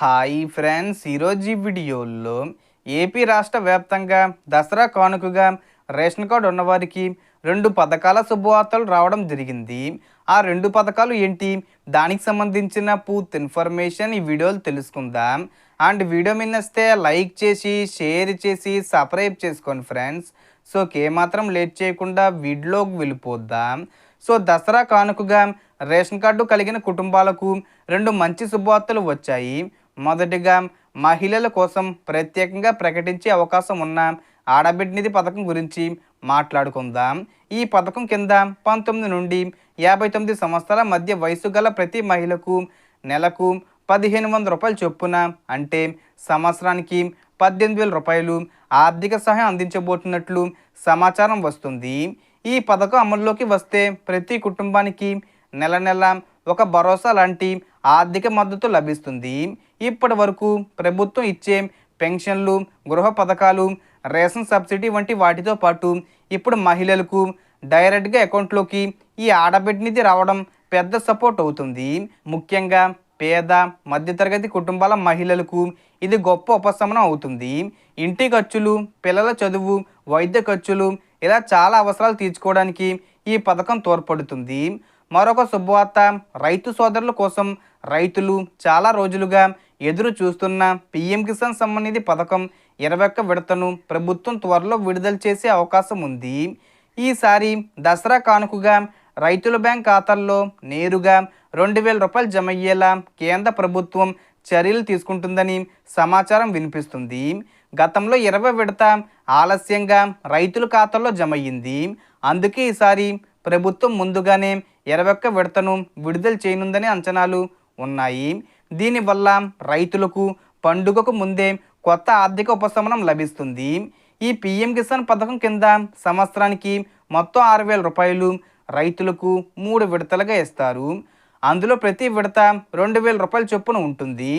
Hi friends ఈరోజు ఈ వీడియోలో ఏపీ రాష్ట్ర వ్యాప్తంగా దసరా కానుకగా రేషన్ కార్డు ఉన్నవారికి రెండు పథకాల శుభవార్తలు రావడం జరిగింది. ఆ రెండు పథకాలు ఏంటి? దానికి సంబంధించిన పూర్తి ఇన్ఫర్మేషన్ ఈ వీడియోలు తెలుసుకుందాం. అండ్ వీడియో మిన్నస్తే లైక్ చేసి షేర్ చేసి సబ్స్క్రైబ్ చేసుకోండి ఫ్రెండ్స్. సో ఏమాత్రం లేట్ చేయకుండా వీడియోకి వెళ్ళిపోద్దాం సో దసరా కానుకగా రేషన్ కార్డు కలిగిన కుటుంబాలకు రెండు మంచి శుభవార్తలు వచ్చాయి. మొదటిగా మహిళల కోసం ప్రత్యేకంగా ప్రకటించే అవకాశం ఉన్న ఆడబిడ్డ నిధి పథకం గురించి మాట్లాడుకుందాం. ఈ పథకం కింద పంతొమ్మిది నుండి యాభై తొమ్మిది సంవత్సరాల మధ్య వయసు గల ప్రతి మహిళకు నెలకు పదిహేను వందల రూపాయలు చొప్పున అంటే సంవత్సరానికి పద్దెనిమిది వేల రూపాయలు ఆర్థిక సహాయం అందించబోతున్నట్లు సమాచారం వస్తుంది. ఈ పథకం అమల్లోకి వస్తే ప్రతి కుటుంబానికి నెల నెల ఒక భరోసా లాంటి ఆర్థిక మద్దతు లభిస్తుంది. ఇప్పటి వరకు ప్రభుత్వం ఇచ్చే పెన్షన్లు గృహ పథకాలు రేషన్ సబ్సిడీ వంటి వాటితో పాటు ఇప్పుడు మహిళలకు డైరెక్ట్గా అకౌంట్లోకి ఈ ఆడబిడ్డ నిధి రావడం పెద్ద సపోర్ట్ అవుతుంది. ముఖ్యంగా పేద మధ్యతరగతి కుటుంబాల మహిళలకు ఇది గొప్ప ఉపశమనం అవుతుంది. ఇంటి ఖర్చులు పిల్లల చదువు వైద్య ఖర్చులు ఇలా చాలా అవసరాలు తీర్చుకోవడానికి ఈ పథకం తోడ్పడుతుంది. మరొక శుభవార్త. రైతు సోదరుల కోసం రైతులు చాలా రోజులుగా ఎదురు చూస్తున్న పిఎం కిసాన్ సమ్మాన్ పథకం ఇరవై ఒక్క విడతను ప్రభుత్వం త్వరలో విడుదల చేసే అవకాశం ఉంది. ఈసారి దసరా కానుకగా రైతుల బ్యాంక్ ఖాతాల్లో నేరుగా రెండు వేల రూపాయలు జమ అయ్యేలా కేంద్ర ప్రభుత్వం చర్యలు తీసుకుంటుందని సమాచారం వినిపిస్తుంది. గతంలో ఇరవై విడత ఆలస్యంగా రైతుల ఖాతాల్లో జమ అయ్యింది. అందుకే ఈసారి ప్రభుత్వం ముందుగానే ఇరవై ఒక్క విడతను విడుదల చేయనుందని అంచనాలు ఉన్నాయి. దీనివల్ల రైతులకు పండుగకు ముందే కొత్త ఆర్థిక ఉపశమనం లభిస్తుంది. ఈ పిఎం కిసాన్ పథకం కింద సంవత్సరానికి మొత్తం ఆరు వేల రూపాయలు రైతులకు మూడు విడతలుగా ఇస్తారు. అందులో ప్రతి విడత రెండు వేల రూపాయల చొప్పున ఉంటుంది.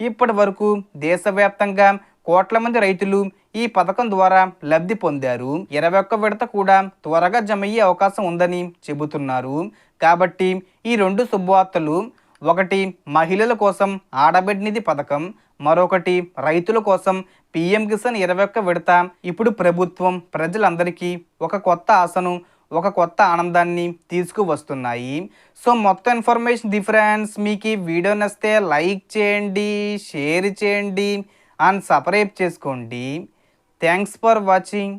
ఇప్పటి వరకు దేశవ్యాప్తంగా కోట్ల మంది రైతులు ఈ పథకం ద్వారా లబ్ధి పొందారు. ఇరవై ఒక్క విడత కూడా త్వరగా జమయ్యే అవకాశం ఉందని చెబుతున్నారు. కాబట్టి ఈ రెండు శుభవార్తలు ఒకటి మహిళల కోసం ఆడబిడ్డ నిధి పథకం మరొకటి రైతుల కోసం పిఎం కిసాన్ ఇరవై ఒక్క విడత. ఇప్పుడు ప్రభుత్వం ప్రజలందరికీ ఒక కొత్త ఆశను ఒక కొత్త ఆనందాన్ని తీసుకువస్తున్నాయి. సో మొత్తం ఇన్ఫర్మేషన్ డిఫరెన్స్ మీకు ఈ వీడియో నచ్చితే లైక్ చేయండి షేర్ చేయండి. అండ్ సపరేట్ చేసుకోండి. Thanks for watching